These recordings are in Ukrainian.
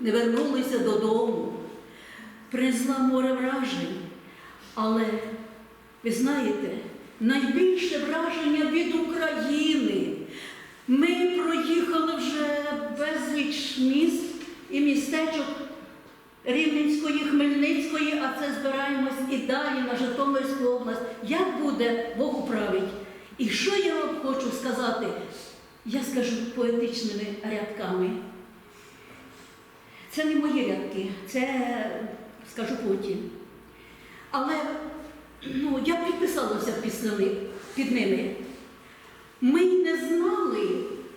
не вернулися додому. Принесла море вражень. Але ви знаєте, найбільше враження від України. Ми проїхали вже безліч міст і містечок Рівненської, Хмельницької, а це збираємось і далі на Житомирську область. Як буде, Бог управить. І що я вам хочу сказати? Я скажу поетичними рядками. Це не мої рядки, це скажу потім. Але ну, я підписалася під ними. Ми не знали,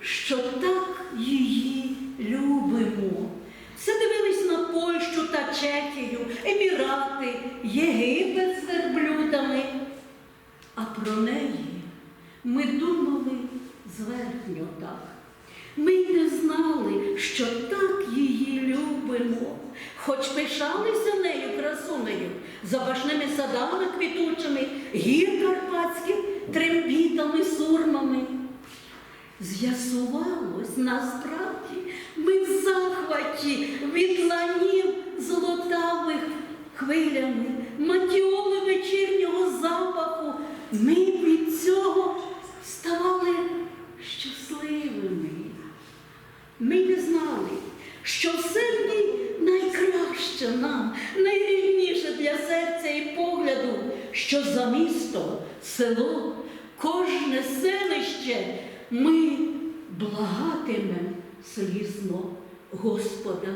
що так її любимо. Все дивились на Польщу та Чехію, Емірати, Єгипет з верблюдами. А про неї ми думали зверхньо так. Ми й не знали, що так її любимо, хоч пишалися нею красунею, запашними садами квітучими, гір карпатських, трембітами, сурмами. З'ясувалось насправді, ми в захваті від ланів золотавих хвилями, матіоли вечірнього запаху. Ми від цього ставали щасливими. Ми не знали, що все найкраще нам, найрідніше для серця і погляду, що за місто, село, кожне селище ми благатимем слізно Господа.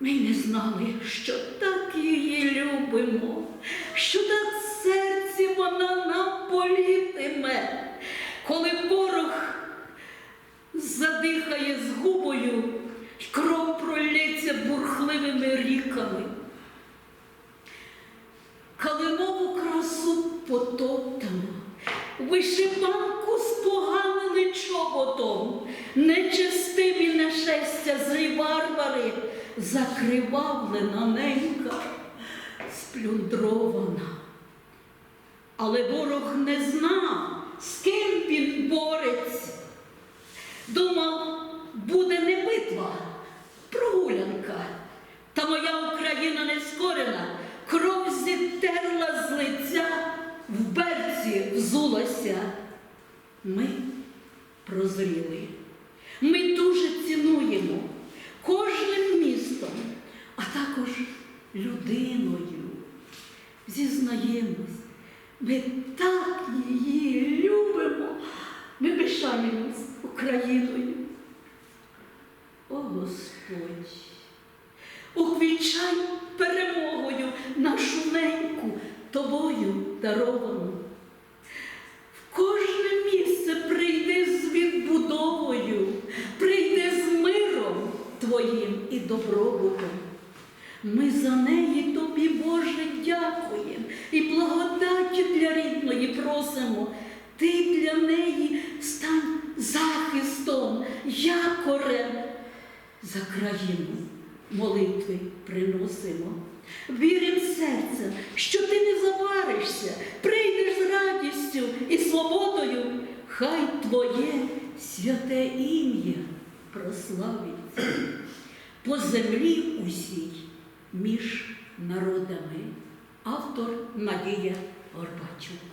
Ми не знали, що так її любимо, що так серці вона нам політиме, коли ворог задихає з губою, й кров пролється бурхливими ріками. Калинову красу потоптано, вишиванку споганили чоботом, нечестиві нашестя злі варвари, закривавлена ненька, сплюндрована. Але ворог не знав, з ким він бореться. Думав, буде не битва, прогулянка. Та моя Україна не скорена, кров зітерла з лиця, в берці взулася. Ми прозріли. Ми дуже цінуємо кожним містом, а також людиною. Зізнаємось, ми так її любимо, ми пишаємось Україною. О Господь, уквічай перемогою нашу неньку тобою даровану. В кожне місце прийди з відбудовою, прийди з миром Твоїм і добробутом. Ми за неї тобі, Боже, дякуємо і благодаті для рідної просимо. Ти для неї стань захистом, якорем. За країну молитви приносимо. Вірим серцем, що ти не заваришся, прийдеш з радістю і свободою. Хай твоє святе ім'я прославиться по землі усій між народами. Автор Надія Горбачук.